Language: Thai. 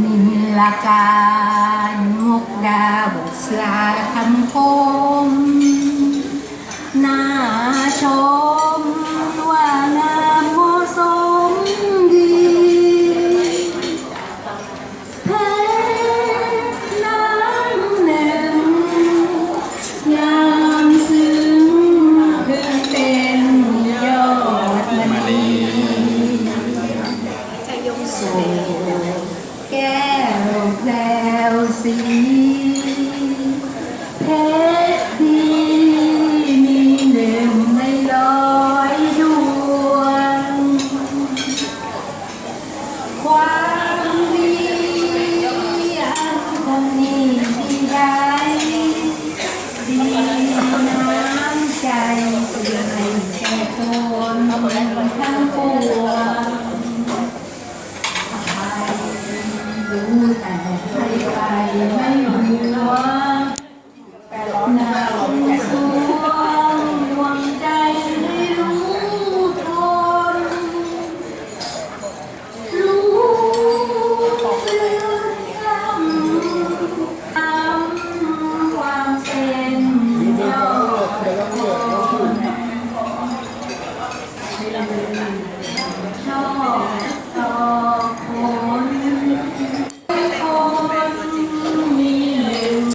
ม นิลการมุกดาบุษราคำคมน้าชม สดแก้วแววสีเพชรดีมีหนึ่งในรอยดวง ความดีอันทำนีดีได้ดีน้ำใจเส่อใกคนทั้งปวง